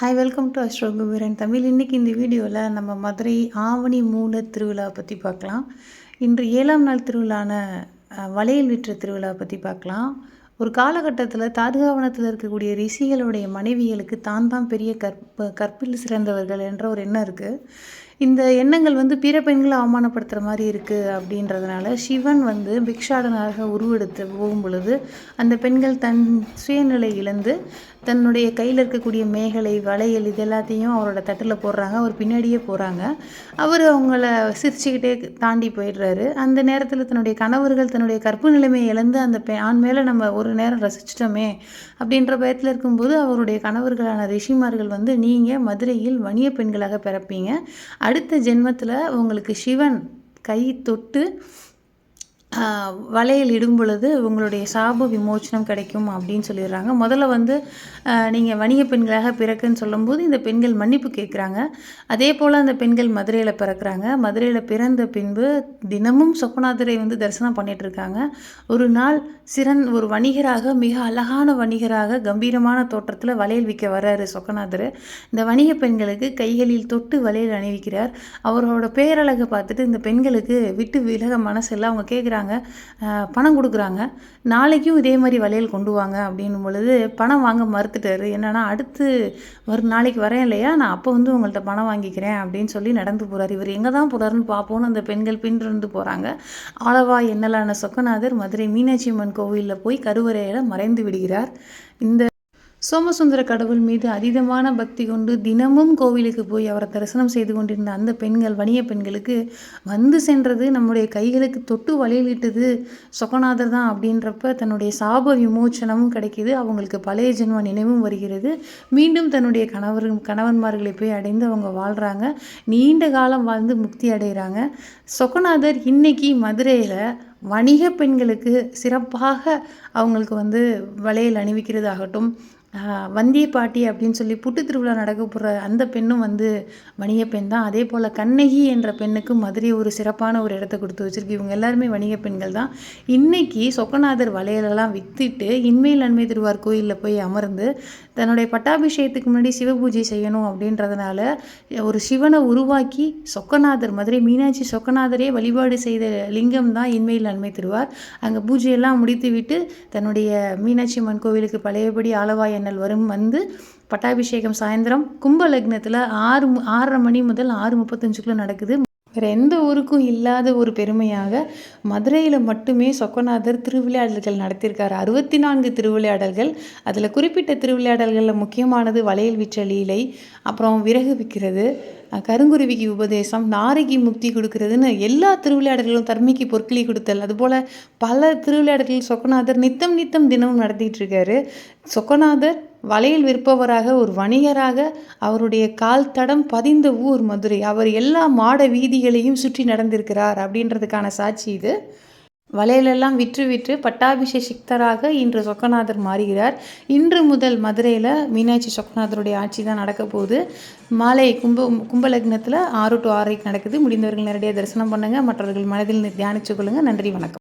Hi welcome to astro Kuberan Tamil இன்றைக்கி இந்த வீடியோவில் நம்ம மதுரை ஆவணி மூல திருவிழா பற்றி பார்க்கலாம். இன்று ஏழாம் நாள் திருவிழான வளையல் விற்ற திருவிழா பற்றி பார்க்கலாம். ஒரு காலகட்டத்தில் தாதுகாவனத்தில் இருக்கக்கூடிய ரிஷிகளுடைய மனைவிகளுக்கு தான் தான் பெரிய கற்ப கற்பில் சிறந்தவர்கள் என்ற ஒரு எண்ணம் இருக்குது இந்த எண்ணங்கள் வந்து பிற பெண்களை அவமானப்படுத்துகிற மாதிரி இருக்குது அப்படின்றதுனால சிவன் வந்து பிக்ஷாடனாக உருவெடுத்து போகும் பொழுது அந்த பெண்கள் தன் சுயநிலை இழந்து தன்னுடைய கையில் இருக்கக்கூடிய மேகலை வளையல் இது எல்லாத்தையும் அவரோட தட்டில் போடுறாங்க. அவர் பின்னாடியே போகிறாங்க அவர் அவங்கள சிரிச்சுக்கிட்டே தாண்டி போயிடுறாரு. அந்த நேரத்தில் தன்னுடைய கணவர்கள் தன்னுடைய கற்பு நிலைமையை இழந்து அந்த பெ ஆண் மேலே நம்ம ஒரு நேரம் ரசிச்சிட்டோமே அப்படின்ற பயத்தில் இருக்கும்போது அவருடைய கணவர்களான ரிஷிமார்கள் வந்து நீங்கள் மதுரையில் வணிக பெண்களாக பிறப்பீங்க. அடுத்த ஜென்மத்தில் உங்களுக்கு சிவன் கை தொட்டு வலையில் வளையல் இடும் பொழுது உங்களுடைய சாப விமோச்சனம் கிடைக்கும் அப்படின்னு சொல்லிடுறாங்க. முதல்ல வந்து நீங்கள் வணிக பெண்களாக பிறக்குன்னு சொல்லும்போது இந்த பெண்கள் மன்னிப்பு கேட்குறாங்க. அதே போல் அந்த பெண்கள் மதுரையில் பிறக்கிறாங்க. மதுரையில் பிறந்த பின்பு தினமும் சொப்பநாதரை வந்து தரிசனம் பண்ணிகிட்ருக்காங்க ஒரு நாள் சிறன் ஒரு வணிகராக மிக அழகான வணிகராக கம்பீரமான தோற்றத்தில் வளையல் விற்க வர்றாரு சொக்கநாதர் இந்த வணிக பெண்களுக்கு கைகளில் தொட்டு வளையல் அணிவிக்கிறார். அவரோட பேரழகை பார்த்துட்டு இந்த பெண்களுக்கு விட்டு விலக மனசெல்லாம் அவங்க கேட்குறாங்க பணம் கொடுக்குறாங்க. நாளைக்கும் இதே மாதிரி வளையல் கொண்டு வாங்க அப்படின்னும் பொழுது பணம் வாங்க மறுத்துட்டாரு. என்னன்னா அடுத்து ஒரு நாளைக்கு வரேன் இல்லையா? நான் அப்போ வந்து உங்கள்கிட்ட பணம் வாங்கிக்கிறேன் அப்படின்னு சொல்லி நடந்து போகிறார் இவர் எங்கே தான் போகிறாருன்னு பார்ப்போன்னு அந்த பெண்கள் பின்தொடர்ந்து போகிறாங்க ஆளவா என்னலான சொக்கநாதர் மதுரை மீனாட்சி அம்மன் கோவிலில் போய் கருவறையில் மறைந்து விடுகிறார். இந்த சோமசுந்தர கடவுள் மீது அதீதமான பக்தி கொண்டு தினமும் கோவிலுக்கு போய் அவரை தரிசனம் செய்து கொண்டிருந்த அந்த பெண்கள் வணிக பெண்களுக்கு வந்து சென்றது நம்முடைய கைகளுக்கு தொட்டு வளையலிட்டது சொக்கநாதர் தான் அப்படின்றப்ப தன்னுடைய சாப விமோச்சனமும் கிடைக்கிது. அவங்களுக்கு பழைய ஜென்ம நினைவும் வருகிறது. மீண்டும் தன்னுடைய கணவர் கணவன்மார்களை போய் அடைந்து அவங்க வாழ்கிறாங்க நீண்ட காலம் வாழ்ந்து முக்தி அடைகிறாங்க. சொக்கநாதர் இன்னைக்கு மதுரையில் வணிக பெண்களுக்கு சிறப்பாக அவங்களுக்கு வந்து வளையல் அணிவிக்கிறதாகட்டும் வந்திய பாட்டி அப்படின்னு சொல்லி புட்டு திருவிழா நடக்க போகிற அந்த பெண்ணும் வந்து வணிக பெண் தான். அதே போல் கண்ணகி என்ற பெண்ணுக்கு மதுரை ஒரு சிறப்பான ஒரு இடத்த கொடுத்து வச்சுருக்கு. இவங்க எல்லாருமே வணிக பெண்கள் தான். இன்றைக்கி சொக்கநாதர் வளையலெல்லாம் வித்துட்டு இன்மையில் நன்மை திருவார் கோயிலில் போய் அமர்ந்து தன்னுடைய பட்டாபிஷேகத்துக்கு முன்னாடி சிவபூஜை செய்யணும் அப்படின்றதுனால ஒரு சிவனை உருவாக்கி சொக்கநாதர் மதுரை மீனாட்சி சொக்கநாதரே வழிபாடு செய்த லிங்கம் தான் இன்மையில் நன்மை திருவார். அங்கே பூஜையெல்லாம் முடித்து விட்டு தன்னுடைய மீனாட்சி அம்மன் கோவிலுக்கு பழையபடி ஆலவாய் எண்ணல் வரும் வந்து பட்டாபிஷேகம் சாயந்தரம் கும்ப லக்னத்தில் ஆறு ஆறரை மணி முதல் ஆறு முப்பத்தஞ்சுக்குள்ளே நடக்குது. வேறு எந்த ஊருக்கும் இல்லாத ஒரு பெருமையாக மதுரையில் மட்டுமே சொக்கநாதர் திருவிளையாடல்கள் நடத்தியிருக்காரு. அறுபத்தி நான்கு திருவிளையாடல்கள். அதில் குறிப்பிட்ட திருவிளையாடல்களில் முக்கியமானது வளையல் விற்ற லீலை அப்புறம் விறகு விற்கிறது கருங்குருவிக்கு உபதேசம் நாரைக்கு முக்தி கொடுக்கறதுன்னு எல்லா திருவிளையாடல்களும் தர்மிக்கு பொற்களி கொடுத்தல் அதுபோல் பல திருவிளையாடல்கள் சொக்கநாதர் நித்தம் நித்தம் தினமும் நடத்திட்டு இருக்காரு. சொக்கநாதர் வளையல் விற்பவராக ஒரு வணிகராக அவருடைய கால் தடம் பதிந்த ஊர் மதுரை. அவர் எல்லா மாட வீதிகளையும் சுற்றி நடந்திருக்கிறார் அப்படின்றதுக்கான சாட்சி இது. வலையிலெல்லாம் விற்று விற்று பட்டாபிஷேஷிக்தராக இன்று சொக்கநாதர் மாறுகிறார். இன்று முதல் மதுரையில் மீனாட்சி சொக்கநாதருடைய ஆட்சி தான் நடக்க போகுது. மாலை கும்ப கும்பலக்னத்தில் ஆறு டு ஆறைக்கு நடக்குது. முடிந்தவர்கள் நேரடியாக தரிசனம் பண்ணுங்கள் மற்றவர்கள் மனதில் தியானிச்சு கொள்ளுங்கள் நன்றி வணக்கம்.